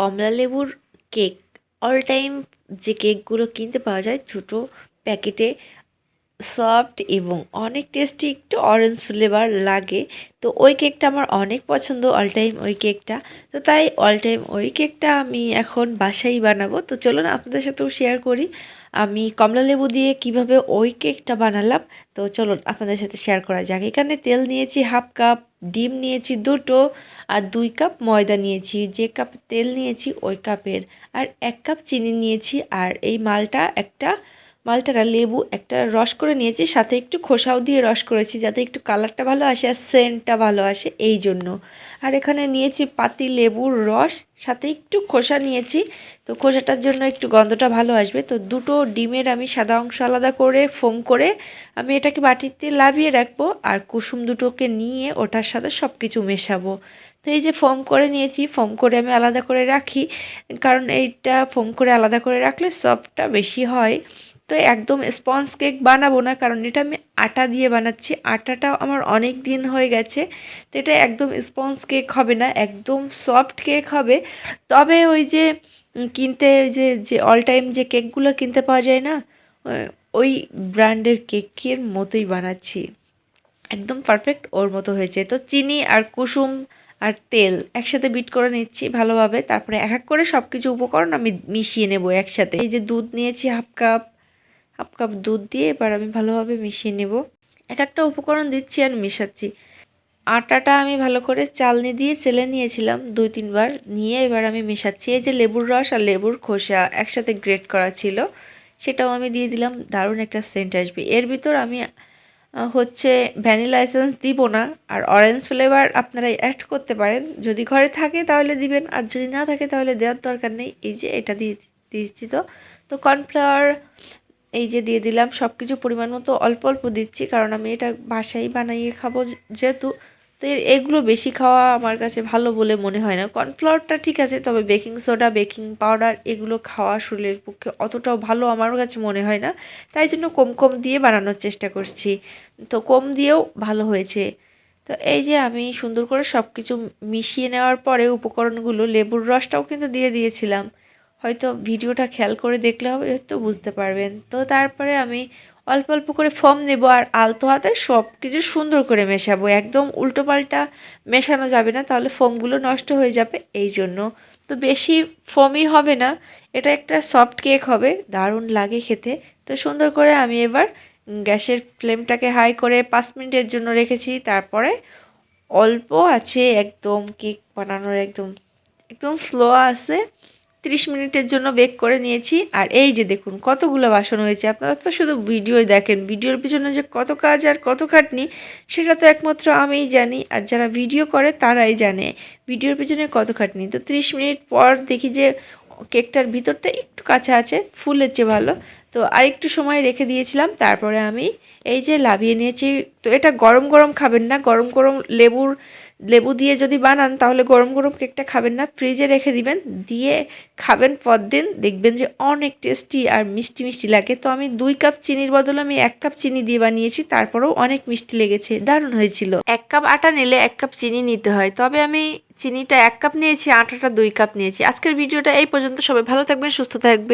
কমলা লেবুর cake all time যে কেকগুলো কিনতে পাওয়া যায় ছোটো প্যাকেটে সফট এবং অনেক টেস্টি একটু অরেঞ্জ ফ্লেভার লাগে। তো ওই কেকটা আমার অনেক পছন্দ অল টাইম ওই কেকটা তো তাই অল টাইম ওই কেকটা আমি এখন বাসায় বানাবো। তো চলুন আপনাদের সাথেও শেয়ার করি। আমি কমলা লেবু দিয়ে কীভাবে ওই কেকটা বানালাম। তো চলুন আপনাদের সাথে শেয়ার করা যাক। এখানে তেল নিয়েছি হাফ কাপ ডিম নিয়েছি দুটো আর দুই কাপ ময়দা নিয়েছি। যে কাপ তেল নিয়েছি ওই কাপের আর এক কাপ চিনি নিয়েছি। আর এই মালটা একটা মালটারা লেবু একটা রস করে নিয়েছি, সাথে একটু খোসাও দিয়ে রস করেছি যাতে একটু কালারটা ভালো আসে আর সেন্টটা ভালো আসে এই জন্য। আর এখানে নিয়েছি পাতি লেবুর রস, সাথে একটু খোসা নিয়েছি। তো খোসাটার জন্য একটু গন্ধটা ভালো আসবে। তো দুটো ডিমের আমি সাদা অংশ আলাদা করে ফোম করে আমি এটাকে বাটিতে লাভিয়ে রাখব আর কুসুম দুটোকে নিয়ে ওটার সাথে সব কিছু মেশাবো। তো এই যে ফোম করে নিয়েছি, ফোম করে আমি আলাদা করে রাখি। কারণ এইটা ফোম করে আলাদা করে রাখলে সফটটা বেশি হয়। তো একদম স্পঞ্জ কেক বানাবো না, কারণ এটা আমি আটা দিয়ে বানাচ্ছি। আটাটাও আমার অনেক দিন হয়ে গেছে, তো এটা একদম স্পঞ্জ কেক হবে না, একদম সফট কেক হবে। তবে ওই যে কিনতে, ওই যে যে অল টাইম যে কেকগুলো কিনতে পাওয়া যায় না ওই ব্র্যান্ডের কেকের মতোই বানাচ্ছি। একদম পারফেক্ট ওর মতো হয়েছে। তো চিনি আর কুসুম আর তেল একসাথে বিট করে নিচ্ছি ভালোভাবে, তারপরে এক এক করে সব কিছু উপকরণ আমি মিশিয়ে নেব একসাথে। এই যে দুধ নিয়েছি হাফ কাপ হাফ কাপ দুধ দিয়ে এবার আমি ভালোভাবে মিশিয়ে নেব। এক একটা উপকরণ দিচ্ছি আর মেশাচ্ছি। আটাটা আমি ভালো করে চালনি দিয়ে চেলে নিয়েছিলাম দুই তিনবার। নিয়ে এবার আমি মেশাচ্ছি। এই যে লেবুর রস আর লেবুর খোসা একসাথে গ্রেট করা ছিল, সেটাও আমি দিয়ে দিলাম। দারুণ একটা সেন্ট আসবে। এর ভিতর আমি হচ্ছে ভ্যানিলা এসেন্স দিব না। আর অরেঞ্জ ফ্লেভার আপনারা অ্যাড করতে পারেন। যদি ঘরে থাকে তাহলে দিবেন, আর যদি না থাকে তাহলে দেওয়ার দরকার নেই। এই যে এটা দিয়ে দিচ্ছি তো। তো কর্নফ্লাওয়ার এই যে দিয়ে দিলাম সব কিছু পরিমাণ মতো অল্প অল্প দিচ্ছি, কারণ আমি এটা বাসায় বানাইয়ে খাব যেহেতু। তো এর এগুলো বেশি খাওয়া আমার কাছে ভালো বলে মনে হয় না। কর্নফ্লাওয়ারটা ঠিক আছে, তবে বেকিং সোডা, বেকিং পাউডার এগুলো খাওয়া শরীরের পক্ষে অতটাও ভালো আমার কাছে মনে হয় না। তাই জন্য কম কম দিয়ে বানানোর চেষ্টা করছি। তো কম দিয়েও ভালো হয়েছে। তো এই যে আমি সুন্দর করে সব কিছু মিশিয়ে নেওয়ার পরে উপকরণগুলো, লেবুর রসটাও কিন্তু দিয়ে দিয়েছিলাম। হয়তো ভিডিওটা খেয়াল করে দেখলে হবে, হয়তো বুঝতে পারবেন। তো তারপরে আমি অল্প অল্প করে ফর্ম নেব আর আলতো হাতে সব কিছু সুন্দর করে মেশাবো। একদম উল্টো পাল্টা মেশানো যাবে না, তাহলে ফোমগুলো নষ্ট হয়ে যাবে এই জন্য। তো বেশি ফোমই হবে না, এটা একটা সফট কেক হবে, দারুণ লাগে খেতে। তো সুন্দর করে আমি এবার গ্যাসের ফ্লেমটাকে হাই করে পাঁচ মিনিটের জন্য রেখেছি। তারপরে অল্প আছে, একদম কেক বানানোর একদম একদম স্লো আছে। তিরিশ মিনিটের জন্য বেক করে নিয়েছি। আর এই যে দেখুন, কতগুলো বাসন হয়েছে। আপনারা তো শুধু ভিডিওই দেখেন। ভিডিওর পিছনে যে কত কাজ আর কত খাটনি, সেটা তো একমাত্র আমিই জানি। আর যারা ভিডিও করে, তারাই জানে ভিডিওর পিছনে কত খাটনি। তো তিরিশ মিনিট পর দেখি যে কেকটার ভিতরটা একটু কাছে আছে, ফুলের চেয়ে ভালো। তো আর একটু সময় রেখে দিয়েছিলাম, তারপরে আমি এই যে লাভিয়ে নিয়েছি, তো এটা গরম গরম খাবেন না, গরম গরম লেবুর, লেবু দিয়ে যদি বানান তাহলে গরম গরম কেকটা খাবেন না, ফ্রিজে রেখে দিবেন, দিয়ে খাবেন পরদিন, দেখবেন যে অনেক টেস্টি আর মিষ্টি মিষ্টি লাগে। তো আমি দুই কাপ চিনির বদলে আমি এক কাপ চিনি দিয়ে বানিয়েছি, তারপরেও অনেক মিষ্টি লেগেছে, দারুণ হয়েছিল। এক কাপ আটা নিলে এক কাপ চিনি নিতে হয়, তবে আমি চিনিটা এক কাপ নিয়েছি, আটাটা দুই কাপ নিয়েছি। আজকের ভিডিওটা এই পর্যন্ত, সবাই ভালো থাকবেন, সুস্থ থাকবেন।